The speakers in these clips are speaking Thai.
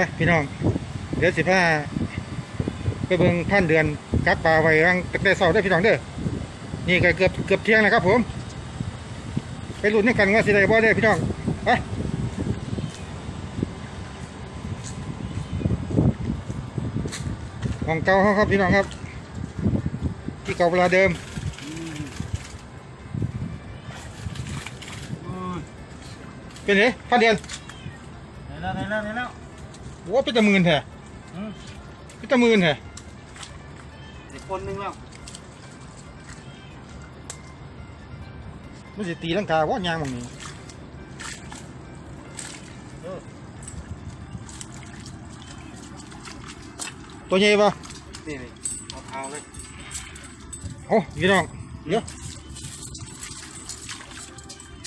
ไปพี่น้อง เดี๋ยวสิพาไปเบิ่งพันเดือนกักปลาไว้รังตั้งแต่เช้าได้อพี่น้องเด้อนี่ก็เกือบเกือบเที่ยงแล้วครับผม ไปลุ้นกันว่าสิได้บ่ได้อพี่น้องไปของเก่าเขาครับพี่น้องครับ ที่เก่าเวลาเดิมเป็นไงพันเดือนไหนแล้วไหนแล้วไหนแล้ว โอ้เป็นตะมืนแท้อืมเป็นตะมืนแท้เด็กคนหนึงแล้วมันสิตีลังกาว่ายางหมองนี้เออตัวใหญ่ปะนี่นี่เอาเท้าเลยโอ้พี่น้องเดี๋ยว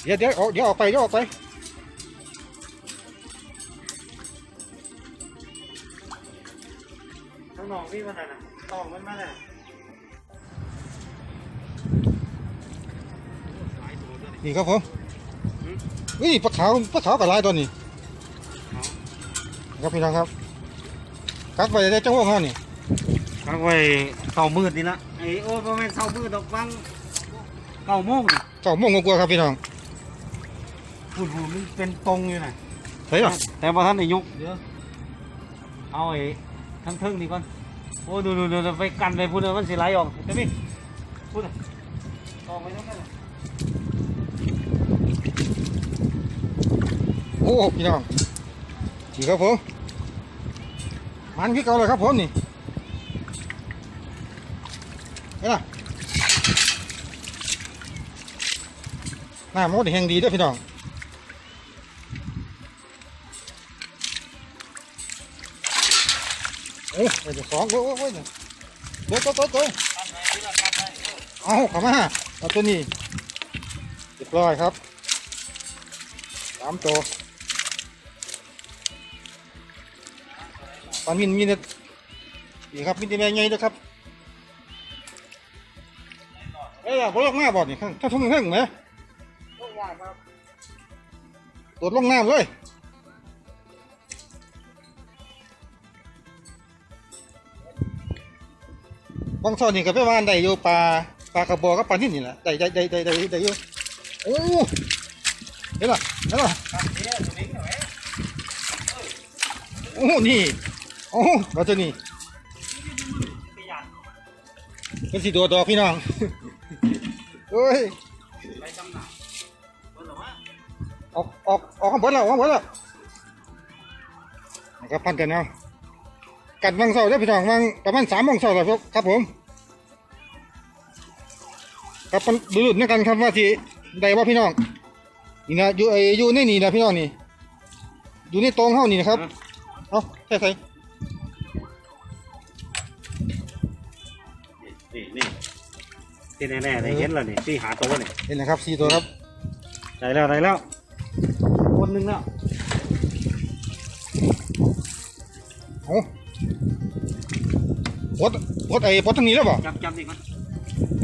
เดี๋ยวเดี๋ยวเอาเดี๋ยวออกไปเดี๋ยวออกไป ข้างนอกนี่มันอะไรนะตองมันมาเลยหลายตัวด้วยนี่นี่ครับผมอุ้ยปลาขาวปลาขาวกับลายตัวนี้เอาครับพี่น้องครับกักไปได้จังหวะเขานี่พักไว้เสามืดนี่ละไอ้โอ้ประมาณเสามืดดอกฟังเก้าโมงนี่เก้าโมงกว่าๆครับพี่น้องพูดพูดมันเป็นตรงอยู่น่ะเฮ้ยเหรอแต่พอท่านได้ยกเดี๋ยวเอาไอ้ทั้งเทิงนี่ก่อน โอ้ดูดูดูไปกันไปพูดเลยมันสิไหลออกจะมีพูดเลยตองไปทั้งนั้นเลยโอ้พี่น้องนี่ครับผมมันพี่เก่าเลยครับผมนี่เห็นไหมหน้ามดแห่งดีด้วยพี่น้อง โอ้ยเดี๋ยวสองโอ้ยโอ้ยโอ้ยเดี๋ยวตัวตัวตัวเอาเข้ามาเอาตัวนี้เรียบร้อยครับสามตัวปลามินมีเนี่ยนี่ครับมีแต่แม่ใหญ่ด้วยครับเอ้ยบอลงหน้าบอดนี่ถ้าทุ่งเท่งไหมโดดลงน้ำเลย บางส่วนนี่ก็ไปว่านได้อยู่ปลาปลากระบอกกับปลานิ่นนี่แหละได้ได้ได้ได้ได้ได้อยู่โอ้เห็นป่ะเห็นป่ะโอ้นี่โอ้ปลาตัวนี้เป็นสีตัวดอกพี่น้องเฮ้ยออกออกออกข้างบนแล้วอข้างบนแล้วนะครับพันกันเอา กัดวังเสาร์ได้อพี่น้องวังประมาณสามโมงเสาร์แล้วครับผมครับมันดูดุนกันครับว่าที่ได้ว่าพี่น้องนี่นะอยู่ไออยู่ในนี่นะพี่น้องนี่อยู่ในตรงเฮานี่นะครับเอาใส่ใส่นี่นี่ที่แน่ๆได้เห็นแล้วนี่ที่หาตัวนี่เห็นนะครับสี่ตัวครับได้แล้วได้แล้วคนหนึงแล้วโอ้ ปดปดไอ้ปดทางนี้แล้วบ่จับจับนี่ก่อน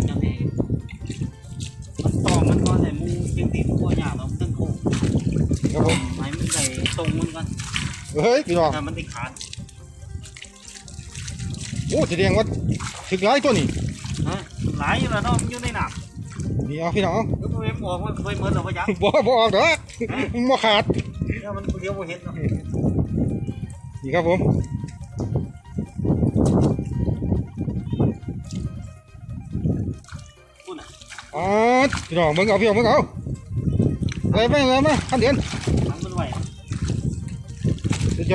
จับนี่มันตองมันก่อนแต่มูยังติดหัวหยาบแล้วมันตึงโค้งครับผมให้มันได้ตรงมันก่อนเฮ้ยพี่น้องถ้ามันติดขาดโอ้แสดงว่าถึกหลายตัวนี่ฮะหลายอยู่แล้วเนาะมันอยู่ในหนักนี่เอาพี่น้องแล้วตัวเอ็มออกมันเคยเหมือนเราปะยักษ์บ่บ่ออกเด้อบ่ขาดเดี๋ยวมันเดี๋ยวบ่เห็นเนาะนี่ครับผม น่ะอ๋อพี่น้องมึงเอาพี่น้องมึงเอาอะไรไปอะไรมาขันเดียน ทำมันไหว สุดย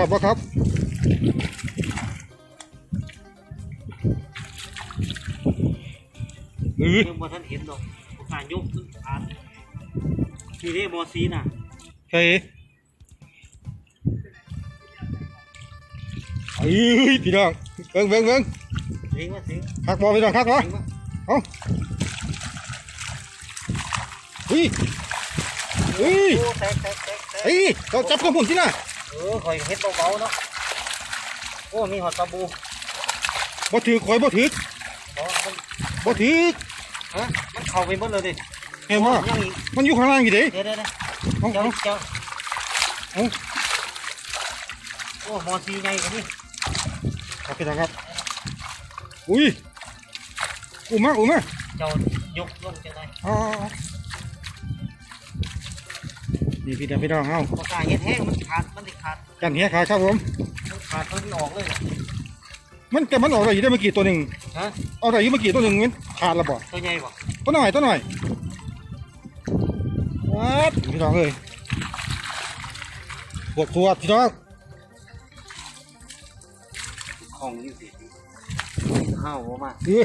อดปะครับอือเดี๋ยวบ่ทันเห็นดอกการยกขึ้นอ่านนี่เด้บอซีน่ะใช่เอ้ยพี่น้องเบิ่งเบิ่งเบิ่งเองว่าสิคักบ่พี่น้องคักบ่เองว่าเอาเฮ้ยเฮ้ยโอ้แตกแตกแตกแตกเฮ้ยเราจับตัวผมสินะเออคอยเฮ็ดเบาๆเนาะโอ้มีหอดปลาบูบ่ถือคอยบ่ถืออ๋อมันบ่ถือฮะมันเข้าไปหมดเลยดิเห็นบ่ยังอีกมันอยู่ข้างล่างอยู่เด้เดี๋ยวเดี๋ยวเดี๋ยวเอาเจ้าเอาเจ้าโอ้มอซีไงกันนี่ครับพี่น้องครับอุ้ยอุ้มมาอุ้มมาเจ้ายกลงจะได้อ๋อ นี่พี่น้องพี่น้องเอ้าปากกาเฮ็ดแห้งมันขาด มันติขาดกันเหี้ยขาครับผม มันขาดมันออกเลยนะมันแต่มันออกอะไรอยู่ได้เมื่อกี้ตัวหนึ่งฮะเอาอะไรอยู่เมื่อกี้ตัวหนึ่งมันขาดแล้วบ่ตัวใหญ่บ่ตัวหน่อยตัวหน่อยวัดพี่น้องเอ้ยบวกตัวพี่น้องของนี่สิเข้าบ่มาเออ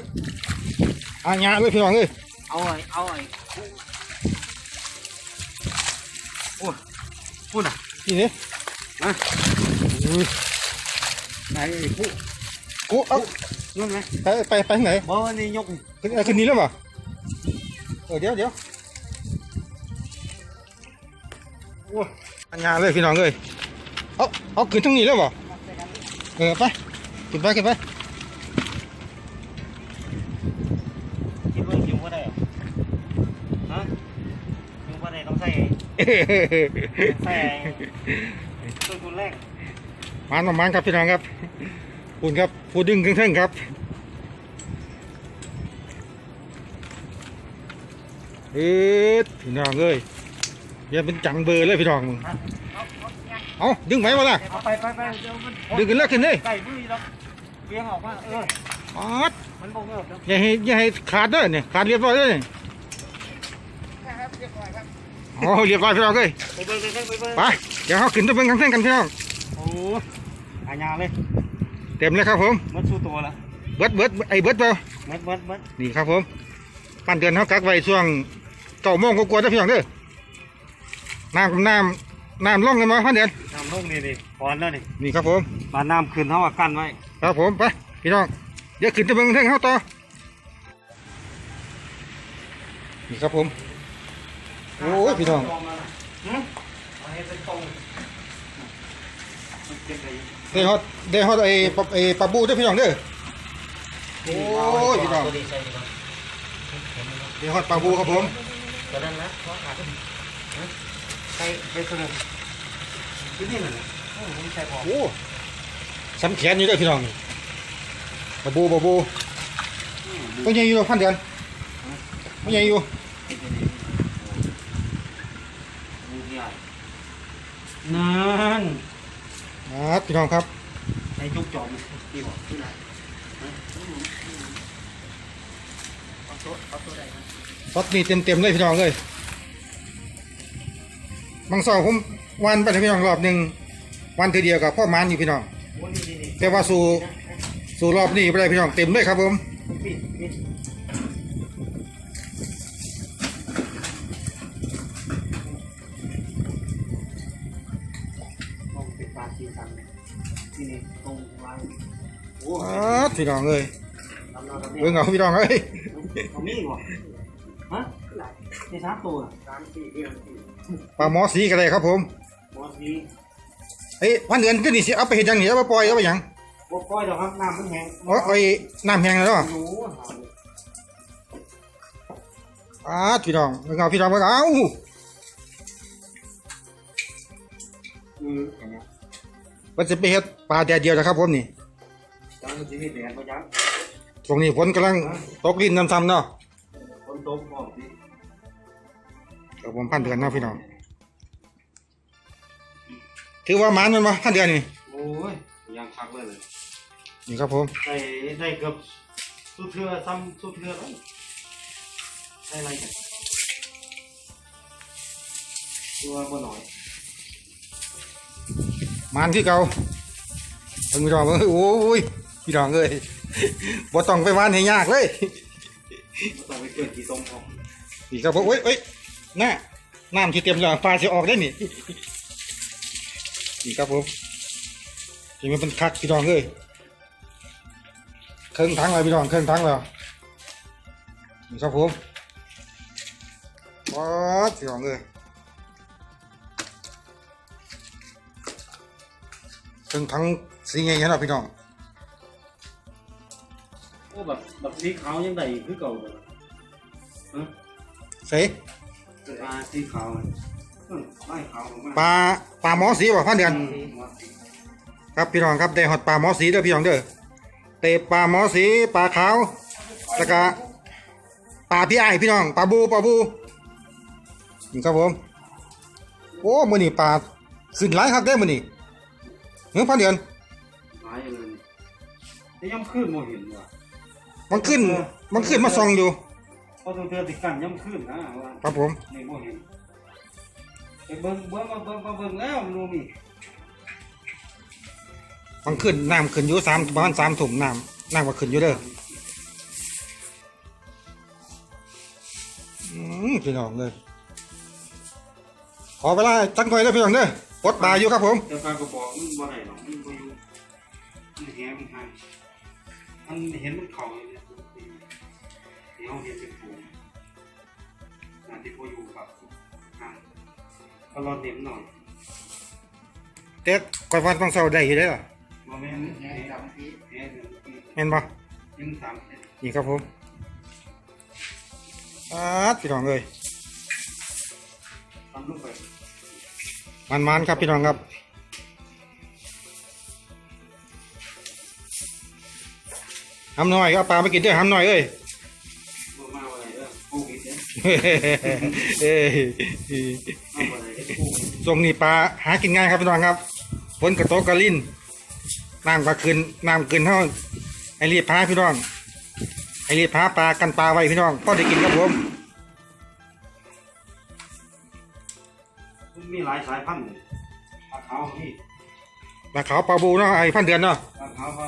อ่างยาเลยพี่น้องเอ้ยเอาไอ้เอาไอ้ โอ้ยพูดอะนี่เนี่ยฮะอุ้ยไหนไอ้ผู้กูเอายุ่งไหมไปไปไปทางไหนบ่วันนี้ยกนี่ขึ้นเอ่อขึ้นนี้แล้ วป่ะเออเดี๋ยวเดี๋ยวโอ้ยอันยาเลยพี่น้องเอ้ยเอาเอาขึ้นทางนี้แล้วป่ะเออไปขึ้นไปขึ้นไปคิดว่าคิวบ่ได้เหรอฮะคิวบ่ได้ต้องใส่ใส่ต้นทุนแรกมันประมาณครับพี่น้องครับพูดครับพูดดึงเครื่องๆครับเอ็ดพี่น้องเอ้ยอย่าเป็นจังเบอร์เลยพี่น้องมึงเอาเอาเอาเอาดึงไหมวะล่ะเอาไปไปไปเดี๋ยวมันดึงขึ้นแล้วขึ้นเลยใส่มือแล้วเลี้ยงออกมาเออออดมันบ่เงือบแล้วอย่าให้อย่าให้ขาดเด้อเนี่ยขาดเรียบร้อยเด้อเนี่ยครับเรียบร้อยครับ โอ้เรียบร้อยพี่น้องเอ้ยไปเบิ่งไปเบิ่งไปเบิ่งไปเดี๋ยวเขาขึ้นตัวเบิ่งทั้งเส้นกันพี่น้องโอ้อาญาเลย เต็มเลยครับผมมันสู้ตัวละเบิดเบิดไอ้เบิดเปล่ามัดมัดมัดนี่ครับผมปั้นเดือนเขากักไว้ช่วงเก้าโมงกว่าๆเด้อพี่น้องเด้อน้ำน้ำน้ำล่องกันมาพันเดือนน้ำลงนี่นี่พอนแล้วนี่นี่ครับผมปานน้ำขึ้นเท่ากับกั้นไว้ครับผมไปพี่น้องเดี๋ยวขึ้นตัวเบิ่งทั้งเขาต่อนี่ครับผม โอ้ยพี่น้องเอาให้เป็นตรงมันเก็บได้ได้ฮอดได้ฮอดไอ้ปลาไอ้ปลาบูด้อพี่น้องเด้อโอ้ยพี่น้องตัวดีใส่ดีกว่าได้ฮอดปลาบูครับผมตัวนั้นนะเพราะขาดใส่ไปตัวนึงที่นี่น่ะโอ้ผมใส่พอโอ้สำแขนอยู่ด้อพี่น้องปลาบูปลาบูตัวใหญ่อยู่พันเดือนตัวใหญ่อยู่ นั่นอ่าพี่น้องครับในยุคจอมที่บอกที่ไหนเอาตัวเอาตัวใดนะรถนี่เต็มเต็มๆเลยพี่น้องเลยบางเสาร์ผมวันไปให้พี่น้องรอบหนึ่งวันทีเดียวกับพ่อมันอยู่พี่น้องโอ้นี่นี่นี่แต่ว่าสู่สู่รอบนี้ไม่ได้พี่น้องเต็มเลยครับผม สั่งที่นี่ตรงวางโอ้อ่าพี่น้องเลยทำนอนทำนี่เบิ่งเอาพี่น้องเอ้ยเอามีดวะฮะในสามตัวสามสี่เดือนปลาหมอสีกันเลยครับผมบอสมีเอ้ยวันเดือนก็นี่สิเอาไปเห็นยังนี่เอาไปปล่อยเอาไปหยังบก้อยดอกครับน้ำมันแห้งเอาไอ้น้ำแห้งแล้วเนาะหนูอ่าพี่น้องเบิ่งเอาพี่น้องเบิ่งเอาอือ มันจะไปเฮ็ดปลาแดดเดียวนะครับผมนี่จังจะให้แดดก็ยังช่วงนี้ฝนกำลังตกลิ้นน้ำซ้ำเนาะคนตกบอกดิครับผมพันเดือนเนาะพี่น้องถือว่าหมันมันมาพันเดือนนี่โอ้ยยังชักเลยเลยนี่ครับผมได้ได้เกือบสุดเทือซ้ำสุดเทือแล้วได้อะไรกันตัวบ่หน่อยห มันที่เก่าเพิ่งพี่น้องเบิ่งโอ้ยพี่น้องเอ้ยบ่ต้องไปหวานให้ยากเลยบ่ต้องไปเกิดกี่ตรงพอนี่ครับผมเอ้ยเอ้ยน้าน้ำที่เต็มแล้วปลาจะออกได้นี่นี่ครับผมนี่มันเป็นคักพี่น้องเอ้ยเครื่องทั้งเลยพี่น้องเครื่องทั้งแล้วนี่ครับผมว้าวพี่น้องเอ้ย เครื่องทั้งสีไงเห็นหรอพี่น้องโอ้แบบแบบสีขาวยังได้คือเก่าเลยฮะเสยปลาสีขาวอะอืมไม่ขาวมากปลาปลาหมอสีบ่พันเดือนอืมไปครับพี่น้องครับได้หอดปลาหมอสีเด้อพี่น้องเด้อเตะปลาหมอสีปลาขาวแล้วก็ปลาพี่ไอายพี่น้องปลาบูปลาบูนี่ครับผมโอ้มือนี่ปลาขึ้นหลายครับได้อมือนี่ เฮ้ยพันเดือนหายเลยแต่ย่ำขึ้นโมเห็นว่ะมันขึ้น มันขึ้นมาซองอยู่เพราะตัวเธอติดกันย่ำขึ้นนะว่าครับผม นี่โมเห็นไปเบิ่งเบิ่งมาเบิ่งมาเบิ่งแล้วมันรู้มีมันขึ้นน้ำขึ้นอยู่สามประมาณสามถุงน้ำน้ำก็ขึ้นอยู่เด้ออืมพี่น้องเลยขอเวลาจังหน่อยเด้อพี่น้องเด้อ ปลดปลาอยู่ครับผมเดี๋ยวการก็บอกมันบ่ได้หรอกมันบ่อยู่มันแหงมันหายมันเห็นมันเข่าอยู่เนี่ยเดี๋ยวเห็นเป็นฝูงนาที่บ่อยู่กับห่างก็รอเต็มหน่อยแต่ก่อนวันต้องเศร้าได้อยู่ได้อล่ะบ่แม่นแหงสามทีแหหนึ่งทีเห็นปะยังสามทีนี่ครับผมอาพี่น้องเลยทำลูกไป มันมันๆครับพี่น้องครับห้ำหน่อยก็เอาปลามากินด้วยห้ำหน่อยเอ้ยบ่มาอะไรเด้อโควิดเด้อเอ้ยมาอะไรเด้อโควิดช่วงนี้ปลาหากินง่ายครับพี่น้องครับฝนกระโตกกระลินน้ำก็ขึ้นน้ำขึ้นเท่าไอรีบพาพี่น้องไอรีบพาปลากันปลาไว้พี่น้องพอได้กินครับผม มันมีหลายสายพันธุ์ปลาขาวนี่ปลาขาวปลาบูเนาะไอ้พันเดือนเนาะปลาขาวปลา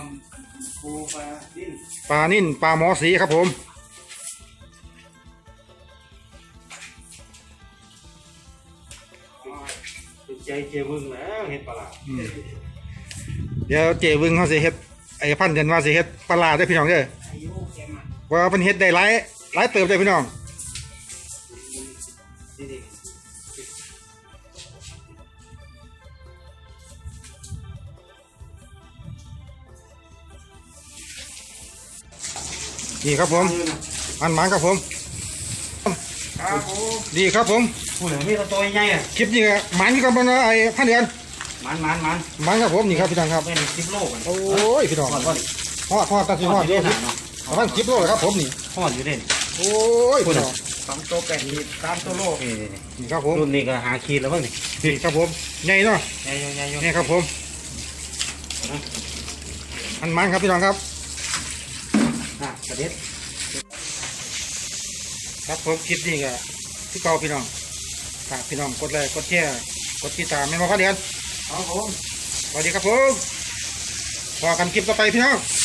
ปูปลาดิ้นปลานิ่นปลาหมอสีครับผมติดใจเจียวมึงแล้วเห็ดปลาร้าเดี๋ยวเจวึงเขาสิเฮ็ดไอ้พันเดือนว่าสิเฮ็ดปลาร้าได้อพี่น้องเด้ออายุแกมาว่าเป็นเฮ็ดได้หลายหลายเติบได้อพี่น้อง นี่ครับผมมันมันครับผม ครับผมดีครับผมผู้เหลือมีตัวใหญ่อะคลิปนี้ก็มันกับมันเนาะไอ้พันเดือนมันมันมันมันครับผมนี่ครับพี่น้องครับเป็นสิบโลกันโอ้ยพี่น้องทอดก่อนทอดทอดตัดสิทอดอเยยู่อะเด่นเนาะประมาณสิบโลเลยครับผมนี่ทอดอยู่เด่นโอ้ยพี่น้องสองตัวแปดขีดสามตัวโลนี่นี่ครับผมรุ่นนี้ก็หาขีดแล้วมั้งนี่นี่ครับผมใหญ่เนาะใหญ่ใหญ่ใหญ่นี่ครับผมมันมันครับพี่น้องครับ อะกระเด็ดครับผมคลิปนี้ก็ที่เก่าพี่น้องฝากพี่น้องกดไลค์กดแชร์กดติดตามไม่มาพันเดือนครับผมสวัสดีครับผมพอกันคลิปต่อไปพี่น้องค